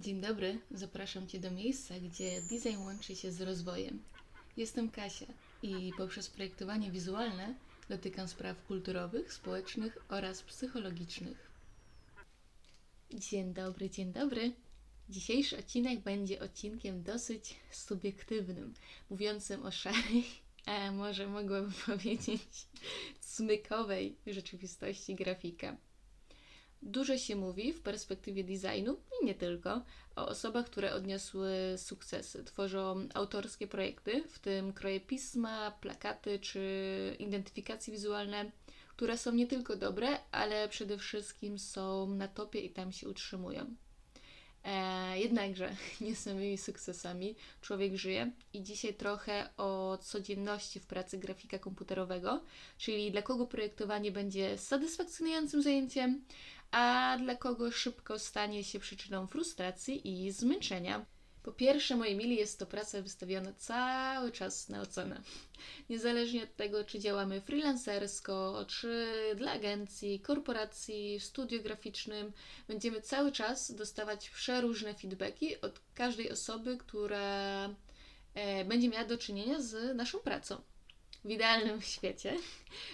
Dzień dobry, zapraszam Cię do miejsca, gdzie design łączy się z rozwojem. Jestem Kasia i poprzez projektowanie wizualne dotykam spraw kulturowych, społecznych oraz psychologicznych. Dzień dobry, dzień dobry. Dzisiejszy odcinek będzie odcinkiem dosyć subiektywnym, mówiącym o szarej, a może mogłabym powiedzieć smykowej rzeczywistości grafika. Dużo się mówi w perspektywie designu nie tylko o osobach, które odniosły sukcesy. Tworzą autorskie projekty, w tym kroje pisma, plakaty czy identyfikacje wizualne, które są nie tylko dobre, ale przede wszystkim są na topie i tam się utrzymują. E, jednakże nie samymi sukcesami człowiek żyje i dzisiaj trochę o codzienności w pracy grafika komputerowego, czyli dla kogo projektowanie będzie satysfakcjonującym zajęciem, a dla kogo szybko stanie się przyczyną frustracji i zmęczenia. Po pierwsze, moi mili, jest to praca wystawiona cały czas na ocenę. Niezależnie od tego, czy działamy freelancersko, czy dla agencji, korporacji, w graficznym, będziemy cały czas dostawać przeróżne feedbacki od każdej osoby, która e, będzie miała do czynienia z naszą pracą w idealnym świecie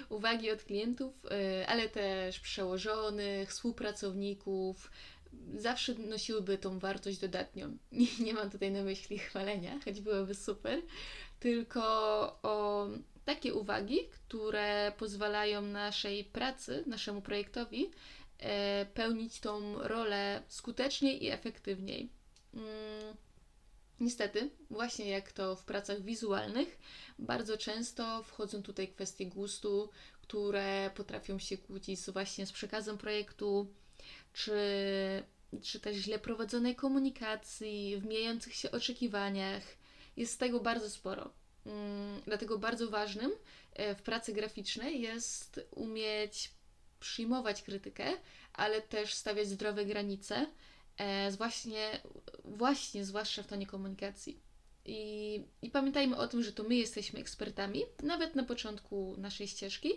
uwagi od klientów, y, ale też przełożonych, współpracowników, zawsze nosiłyby tą wartość dodatnią. Nie, nie mam tutaj na myśli chwalenia, choć byłoby super, tylko o takie uwagi, które pozwalają naszej pracy, naszemu projektowi e, pełnić tą rolę skuteczniej i efektywniej. Niestety, właśnie jak to w pracach wizualnych, bardzo często wchodzą tutaj kwestie gustu, które potrafią się kłócić z właśnie z przekazem projektu, czy, czy też źle prowadzonej komunikacji, w mijających się oczekiwaniach. Jest tego bardzo sporo. Mm, dlatego bardzo ważnym e, w pracy graficznej jest umieć przyjmować krytykę, ale też stawiać zdrowe granice e, właśnie, właśnie zwłaszcza w tonie komunikacji. I, I pamiętajmy o tym, że to my jesteśmy ekspertami, nawet na początku naszej ścieżki,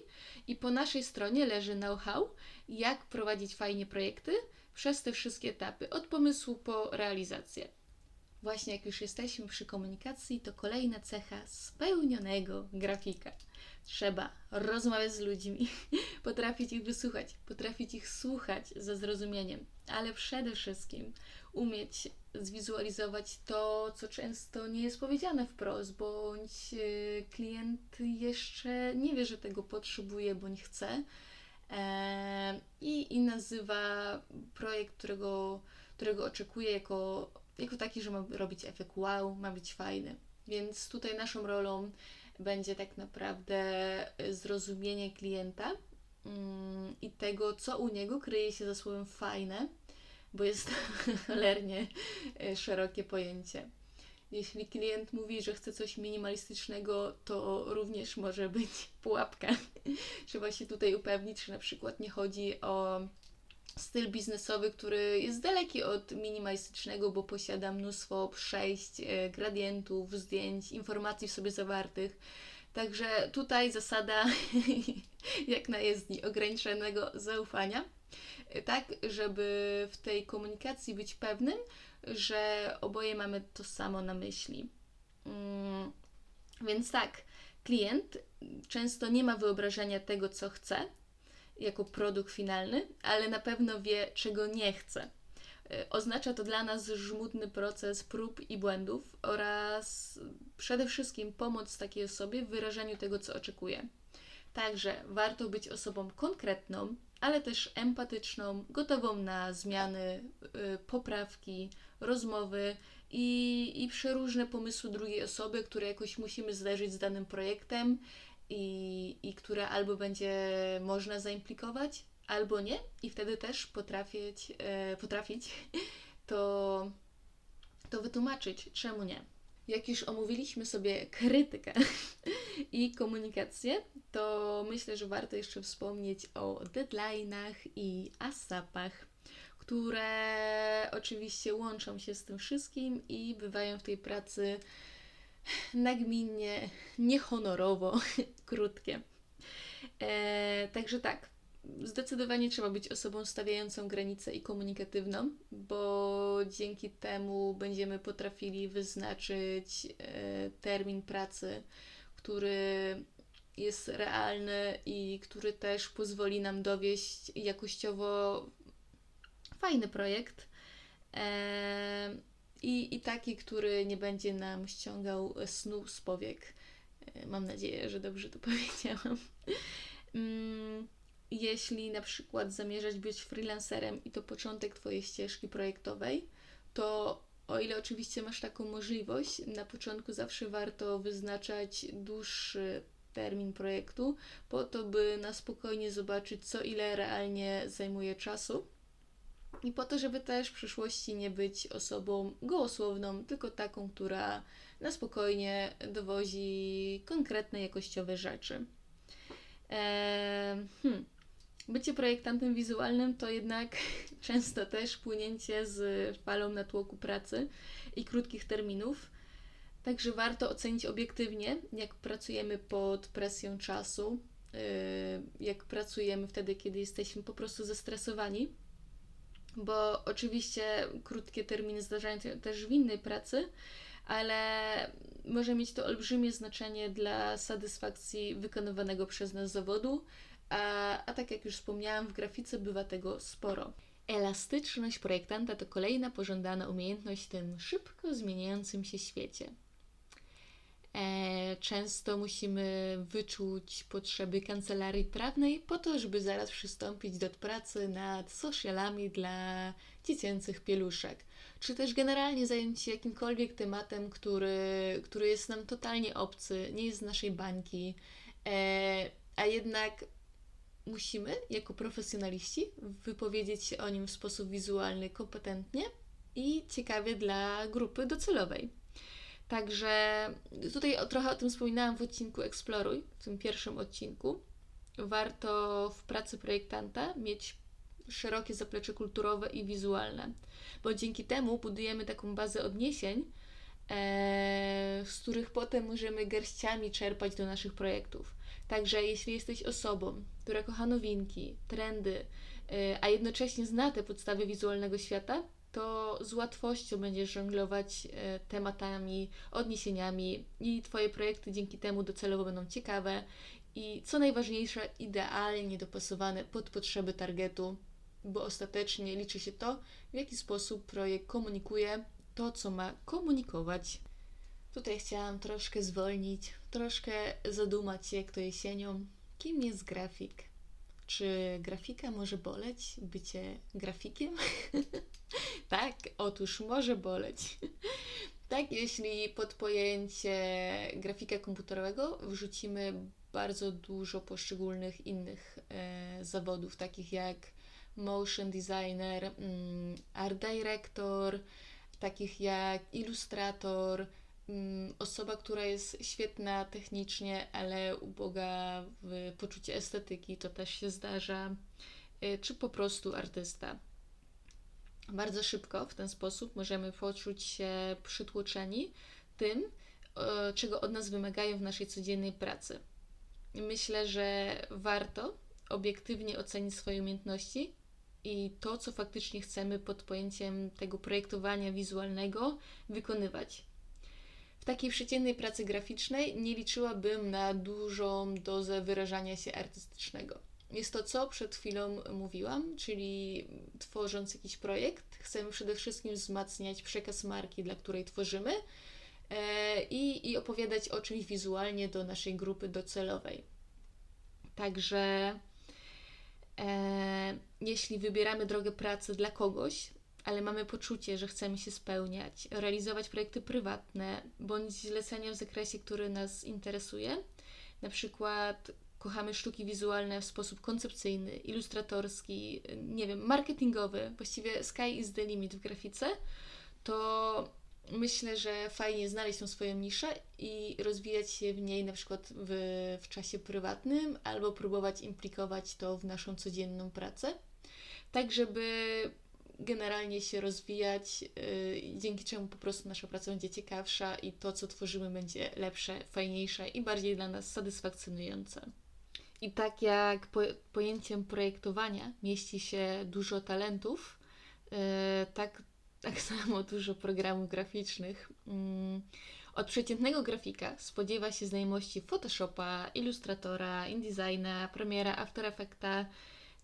i po naszej stronie leży know-how, jak prowadzić fajnie projekty przez te wszystkie etapy, od pomysłu po realizację. Właśnie jak już jesteśmy przy komunikacji, to kolejna cecha spełnionego grafika. Trzeba rozmawiać z ludźmi, potrafić ich wysłuchać, potrafić ich słuchać ze zrozumieniem, ale przede wszystkim umieć zwizualizować to, co często nie jest powiedziane wprost, bądź e, klient jeszcze nie wie, że tego potrzebuje bądź chce e, i, i nazywa projekt, którego, którego oczekuje jako, jako taki, że ma robić efekt wow, ma być fajny. Więc tutaj naszą rolą będzie tak naprawdę zrozumienie klienta mm, i tego, co u niego kryje się za słowem fajne, bo jest to cholernie e, szerokie pojęcie. Jeśli klient mówi, że chce coś minimalistycznego, to również może być pułapka. Trzeba się tutaj upewnić, że na przykład nie chodzi o styl biznesowy, który jest daleki od minimalistycznego, bo posiada mnóstwo przejść, e, gradientów, zdjęć, informacji w sobie zawartych. Także tutaj zasada, jak na jezdni, ograniczonego zaufania, tak, żeby w tej komunikacji być pewnym, że oboje mamy to samo na myśli. Mm, więc tak, klient często nie ma wyobrażenia tego, co chce, jako produkt finalny, ale na pewno wie, czego nie chce. E, oznacza to dla nas żmudny proces prób i błędów oraz przede wszystkim pomoc takiej osobie w wyrażeniu tego, co oczekuje. Także warto być osobą konkretną, ale też empatyczną, gotową na zmiany, yy, poprawki, rozmowy i, i przeróżne pomysły drugiej osoby, które jakoś musimy zderzyć z danym projektem i, i które albo będzie można zaimplikować, albo nie, i wtedy też potrafić, e, potrafić to, to wytłumaczyć, czemu nie. Jak już omówiliśmy sobie krytykę i komunikację, to myślę, że warto jeszcze wspomnieć o deadline'ach i ASAPach, które oczywiście łączą się z tym wszystkim i bywają w tej pracy nagminnie, niehonorowo krótkie. E, także tak, zdecydowanie trzeba być osobą stawiającą granice i komunikatywną, bo dzięki temu będziemy potrafili wyznaczyć e, termin pracy, który jest realny i który też pozwoli nam dowieść jakościowo fajny projekt. E, i, I taki, który nie będzie nam ściągał snu z powiek. E, Mam nadzieję, że dobrze to powiedziałam. Jeśli na przykład zamierzasz być freelancerem i to początek Twojej ścieżki projektowej, to o ile oczywiście masz taką możliwość, na początku zawsze warto wyznaczać dłuższy termin projektu, po to, by na spokojnie zobaczyć, co ile realnie zajmuje czasu. I po to, żeby też w przyszłości nie być osobą gołosłowną, tylko taką, która na spokojnie dowozi konkretne jakościowe rzeczy. Eee, hmm. Bycie projektantem wizualnym to jednak często też płynięcie z falą natłoku pracy i krótkich terminów. Także warto ocenić obiektywnie, jak pracujemy pod presją czasu, yy, jak pracujemy wtedy, kiedy jesteśmy po prostu zestresowani. Bo oczywiście krótkie terminy zdarzają się też w innej pracy, ale może mieć to olbrzymie znaczenie dla satysfakcji wykonywanego przez nas zawodu, a, a tak jak już wspomniałam, w grafice bywa tego sporo. Elastyczność projektanta to kolejna pożądana umiejętność w tym szybko zmieniającym się świecie. E, często musimy wyczuć potrzeby kancelarii prawnej po to, żeby zaraz przystąpić do pracy nad socialami dla dziecięcych pieluszek. Czy też generalnie zająć się jakimkolwiek tematem, który, który jest nam totalnie obcy, nie jest z naszej bańki, e, a jednak musimy, jako profesjonaliści, wypowiedzieć się o nim w sposób wizualny, kompetentnie i ciekawie dla grupy docelowej. Także tutaj trochę o tym wspominałam w odcinku Eksploruj, w tym pierwszym odcinku. Warto w pracy projektanta mieć szerokie zaplecze kulturowe i wizualne, bo dzięki temu budujemy taką bazę odniesień, e, z których potem możemy garściami czerpać do naszych projektów. Także jeśli jesteś osobą, która kocha nowinki, trendy, e, a jednocześnie zna te podstawy wizualnego świata, to z łatwością będziesz żonglować e, tematami, odniesieniami i Twoje projekty dzięki temu docelowo będą ciekawe i co najważniejsze, idealnie dopasowane pod potrzeby targetu, bo ostatecznie liczy się to, w jaki sposób projekt komunikuje to, co ma komunikować. Tutaj chciałam troszkę zwolnić, troszkę zadumać się, jak to jesienią. Kim jest grafik? Czy grafika może boleć? Bycie grafikiem? tak, otóż może boleć. tak, jeśli pod pojęcie grafika komputerowego wrzucimy bardzo dużo poszczególnych innych e, zawodów, takich jak motion designer, mm, art director, takich jak ilustrator, osoba, która jest świetna technicznie, ale uboga w poczucie estetyki, to też się zdarza, y, czy po prostu artysta. Bardzo szybko w ten sposób możemy poczuć się przytłoczeni tym, e, czego od nas wymagają w naszej codziennej pracy. Myślę, że warto obiektywnie ocenić swoje umiejętności i to, co faktycznie chcemy pod pojęciem tego projektowania wizualnego wykonywać. W takiej przeciętnej pracy graficznej nie liczyłabym na dużą dozę wyrażania się artystycznego. Jest to, co przed chwilą mówiłam, czyli tworząc jakiś projekt, chcemy przede wszystkim wzmacniać przekaz marki, dla której tworzymy e, i, i opowiadać o czymś wizualnie do naszej grupy docelowej. Także e, jeśli wybieramy drogę pracy dla kogoś, ale mamy poczucie, że chcemy się spełniać, realizować projekty prywatne bądź zlecenia w zakresie, który nas interesuje, na przykład kochamy sztuki wizualne w sposób koncepcyjny, ilustratorski, nie wiem, marketingowy, właściwie sky is the limit w grafice, to myślę, że fajnie znaleźć tą swoją niszę i rozwijać się w niej na przykład w, w czasie prywatnym albo próbować implikować to w naszą codzienną pracę, tak żeby generalnie się rozwijać, yy, dzięki czemu po prostu nasza praca będzie ciekawsza i to, co tworzymy, będzie lepsze, fajniejsze i bardziej dla nas satysfakcjonujące. I tak jak po, pojęciem projektowania mieści się dużo talentów, e, tak, tak samo dużo programów graficznych. Mm, Od przeciętnego grafika spodziewa się znajomości Photoshopa, Illustratora, InDesigna, Premiera, After Effecta,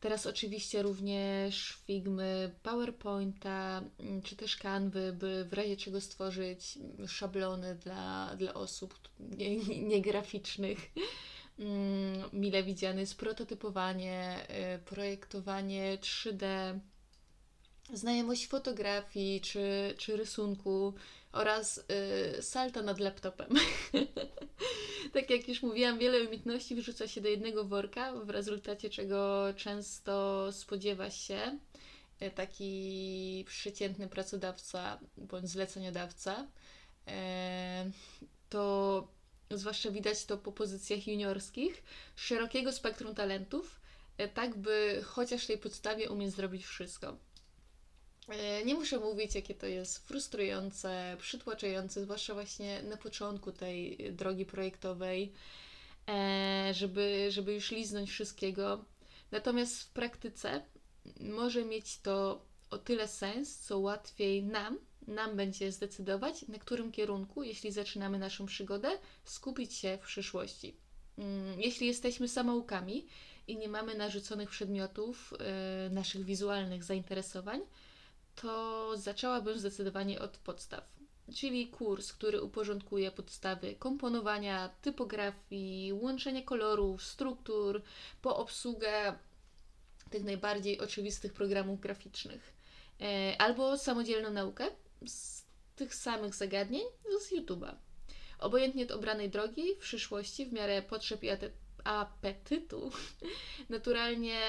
teraz oczywiście również Figmy, PowerPointa, mm, czy też Canvy, by w razie czego stworzyć szablony dla, dla osób nie- nie- niegraficznych. Mm, mile widziany jest prototypowanie, y, projektowanie 3D, znajomość fotografii czy, czy rysunku oraz y, salto nad laptopem. tak jak już mówiłam, wiele umiejętności wrzuca się do jednego worka, w rezultacie czego często spodziewa się y, taki przeciętny pracodawca bądź zleceniodawca. E, to zwłaszcza widać to po pozycjach juniorskich, szerokiego spektrum talentów, e, tak by chociaż tej podstawie umieć zrobić wszystko. E, Nie muszę mówić, jakie to jest frustrujące, przytłaczające, zwłaszcza właśnie na początku tej drogi projektowej, e, żeby, żeby już liznąć wszystkiego. Natomiast w praktyce może mieć to o tyle sens, co łatwiej nam, nam będzie zdecydować, na którym kierunku, jeśli zaczynamy naszą przygodę, skupić się w przyszłości. Mm, Jeśli jesteśmy samoukami i nie mamy narzuconych przedmiotów, e, naszych wizualnych zainteresowań, to zaczęłabym zdecydowanie od podstaw. Czyli kurs, który uporządkuje podstawy komponowania, typografii, łączenia kolorów, struktur, po obsługę tych najbardziej oczywistych programów graficznych. E, Albo samodzielną naukę z tych samych zagadnień z YouTube'a. Obojętnie od obranej drogi, w przyszłości, w miarę potrzeb i apetytu, naturalnie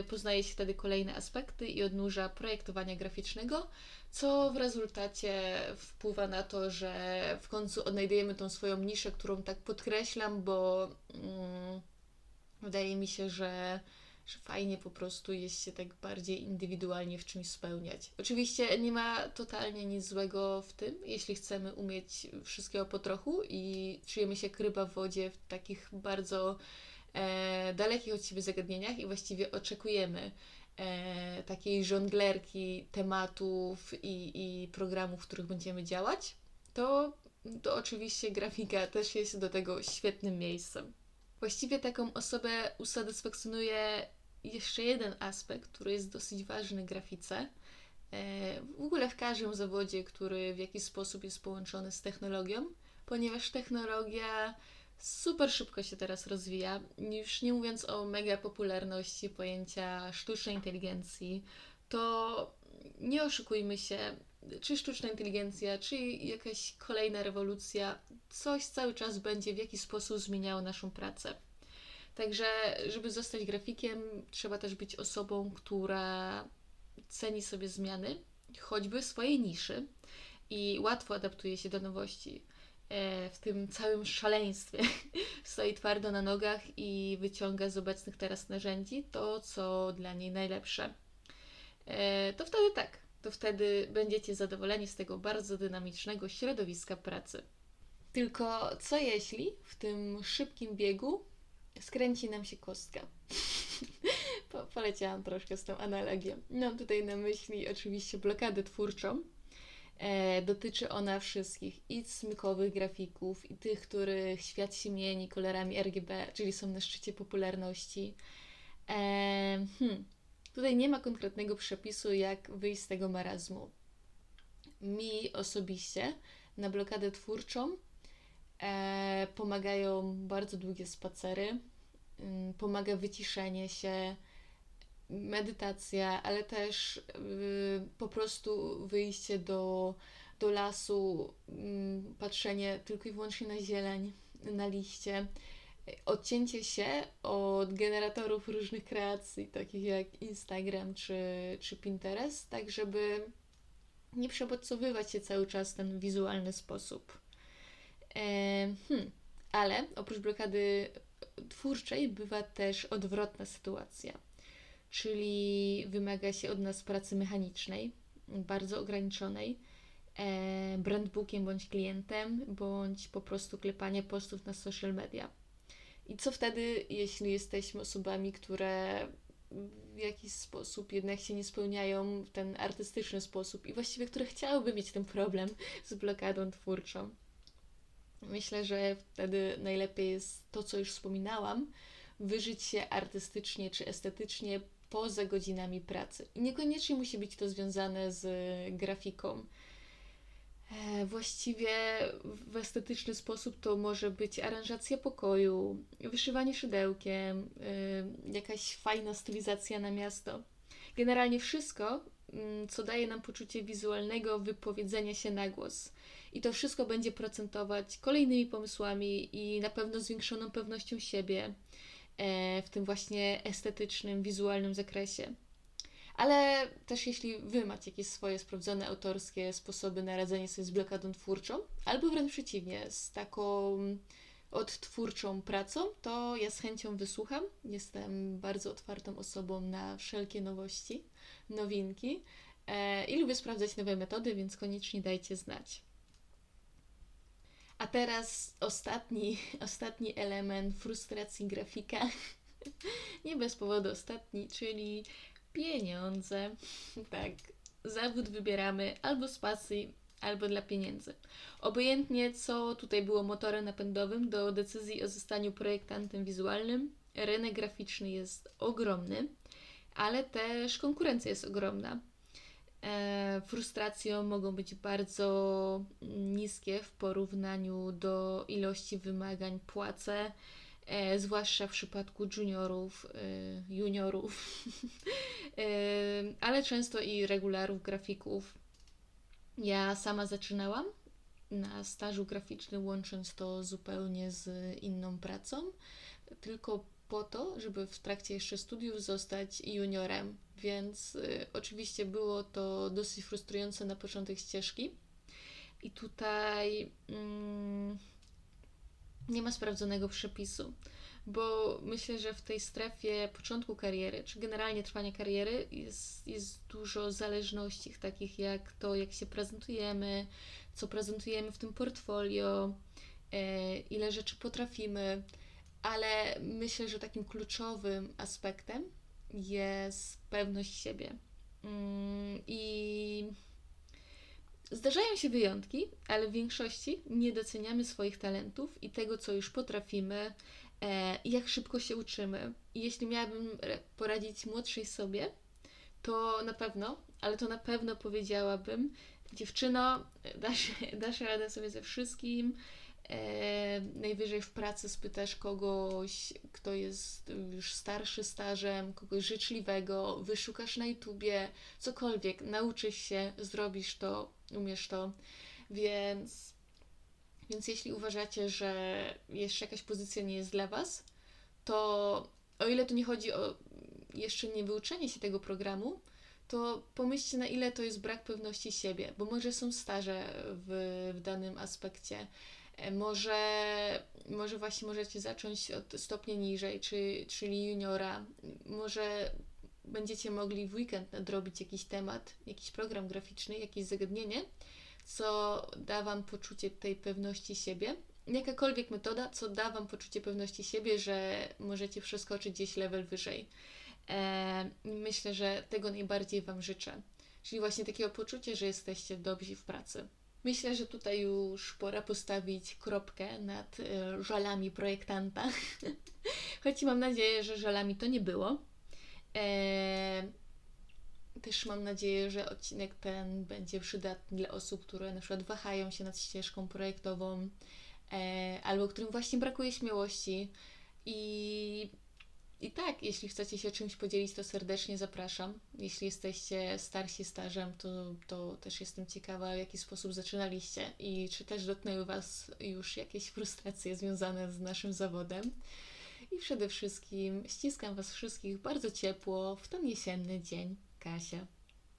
y, poznaje się wtedy kolejne aspekty i odnóża projektowania graficznego, co w rezultacie wpływa na to, że w końcu odnajdujemy tą swoją niszę, którą tak podkreślam, bo mm, wydaje mi się, że, że fajnie po prostu jest się tak bardziej indywidualnie w czymś spełniać. Oczywiście nie ma totalnie nic złego w tym, jeśli chcemy umieć wszystkiego po trochu i czujemy się jak ryba w wodzie w takich bardzo e, dalekich od siebie zagadnieniach i właściwie oczekujemy e, takiej żonglerki tematów i, i programów, w których będziemy działać, to, to oczywiście grafika też jest do tego świetnym miejscem. Właściwie taką osobę usatysfakcjonuje jeszcze jeden aspekt, który jest dosyć ważny grafice. E, W ogóle w każdym zawodzie, który w jakiś sposób jest połączony z technologią, ponieważ technologia super szybko się teraz rozwija. Już nie mówiąc o mega popularności pojęcia sztucznej inteligencji, to nie oszukujmy się, czy sztuczna inteligencja, czy jakaś kolejna rewolucja, coś cały czas będzie w jakiś sposób zmieniało naszą pracę. Także, żeby zostać grafikiem, trzeba też być osobą, która ceni sobie zmiany, choćby w swojej niszy i łatwo adaptuje się do nowości. E, W tym całym szaleństwie stoi twardo na nogach i wyciąga z obecnych teraz narzędzi to, co dla niej najlepsze. E, To wtedy tak, to wtedy będziecie zadowoleni z tego bardzo dynamicznego środowiska pracy. Tylko co jeśli w tym szybkim biegu skręci nam się kostka? Po, poleciałam troszkę z tą analogią. Mam tutaj na myśli oczywiście blokadę twórczą. E, dotyczy ona wszystkich i smykowych grafików, i tych, których świat się mieni kolorami RGB, czyli są na szczycie popularności. E, hmm. Tutaj nie ma konkretnego przepisu, jak wyjść z tego marazmu. Mi osobiście na blokadę twórczą pomagają bardzo długie spacery, ym, pomaga wyciszenie się, medytacja, ale też y, po prostu wyjście do, do lasu, ym, patrzenie tylko i wyłącznie na zieleń, na liście, odcięcie się od generatorów różnych kreacji, takich jak Instagram czy, czy Pinterest, tak żeby nie przebodźcowywać się cały czas w ten wizualny sposób. E, hmm. Ale oprócz blokady twórczej bywa też odwrotna sytuacja, czyli wymaga się od nas pracy mechanicznej, bardzo ograniczonej, e, brandbookiem bądź klientem, bądź po prostu klepanie postów na social media. I co wtedy, jeśli jesteśmy osobami, które w jakiś sposób jednak się nie spełniają w ten artystyczny sposób i właściwie które chciałyby mieć ten problem z blokadą twórczą? Myślę, że wtedy najlepiej jest to, co już wspominałam, wyżyć się artystycznie czy estetycznie poza godzinami pracy. I niekoniecznie musi być to związane z grafiką. E, Właściwie w estetyczny sposób to może być aranżacja pokoju, wyszywanie szydełkiem, y, jakaś fajna stylizacja na miasto. Generalnie wszystko, mm, co daje nam poczucie wizualnego wypowiedzenia się na głos. I to wszystko będzie procentować kolejnymi pomysłami i na pewno zwiększoną pewnością siebie e, w tym właśnie estetycznym, wizualnym zakresie. Ale też jeśli Wy macie jakieś swoje sprawdzone autorskie sposoby na radzenie sobie z blokadą twórczą, albo wręcz przeciwnie, z taką odtwórczą pracą, to ja z chęcią wysłucham. Jestem bardzo otwartą osobą na wszelkie nowości, nowinki e, i lubię sprawdzać nowe metody, więc koniecznie dajcie znać. A teraz ostatni, ostatni element frustracji grafika. Nie bez powodu ostatni, czyli pieniądze. Tak, zawód wybieramy albo z pasji, albo dla pieniędzy. Obojętnie, co tutaj było motorem napędowym do decyzji o zostaniu projektantem wizualnym, rynek graficzny jest ogromny, ale też konkurencja jest ogromna. E, frustracją mogą być bardzo niskie w porównaniu do ilości wymagań płace, zwłaszcza w przypadku juniorów, e, juniorów, e, ale często i regularów, grafików. Ja sama zaczynałam na stażu graficznym, łącząc to zupełnie z inną pracą, tylko po to, żeby w trakcie jeszcze studiów zostać juniorem. Więc y, oczywiście było to dosyć frustrujące na początek ścieżki. I tutaj mm, nie ma sprawdzonego przepisu, bo myślę, że w tej strefie początku kariery, czy generalnie trwania kariery, jest, jest dużo zależności, takich jak to, jak się prezentujemy, co prezentujemy w tym portfolio, e, ile rzeczy potrafimy, ale myślę, że takim kluczowym aspektem jest pewność siebie. Mm, I zdarzają się wyjątki, ale w większości nie doceniamy swoich talentów i tego, co już potrafimy, e, jak szybko się uczymy. I jeśli miałabym poradzić młodszej sobie, to na pewno, ale to na pewno powiedziałabym, dziewczyno, dasz, dasz radę sobie ze wszystkim. E, najwyżej w pracy spytasz kogoś, kto jest już starszy stażem, kogoś życzliwego, wyszukasz na YouTubie, cokolwiek, nauczysz się, zrobisz to, umiesz to, więc, więc jeśli uważacie, że jeszcze jakaś pozycja nie jest dla Was, to o ile tu nie chodzi o jeszcze nie wyuczenie się tego programu, to pomyślcie na ile to jest brak pewności siebie, bo może są staże w, w danym aspekcie. Może, może właśnie możecie zacząć od stopnia niżej, czy, czyli juniora. Może będziecie mogli w weekend nadrobić jakiś temat, jakiś program graficzny, jakieś zagadnienie, co da Wam poczucie tej pewności siebie. Jakakolwiek metoda, co da Wam poczucie pewności siebie, że możecie przeskoczyć gdzieś level wyżej. E, myślę, że tego najbardziej Wam życzę. Czyli właśnie takiego poczucia, że jesteście dobrzy w pracy. Myślę, że tutaj już pora postawić kropkę nad e, żalami projektanta. Choć mam nadzieję, że żalami to nie było. E, też mam nadzieję, że odcinek ten będzie przydatny dla osób, które na przykład wahają się nad ścieżką projektową, e, albo którym właśnie brakuje śmiałości. I, I tak, jeśli chcecie się czymś podzielić, to serdecznie zapraszam. Jeśli jesteście starsi stażem, to, to też jestem ciekawa, w jaki sposób zaczynaliście i czy też dotknęły Was już jakieś frustracje związane z naszym zawodem. I przede wszystkim ściskam Was wszystkich bardzo ciepło w ten jesienny dzień. Kasia.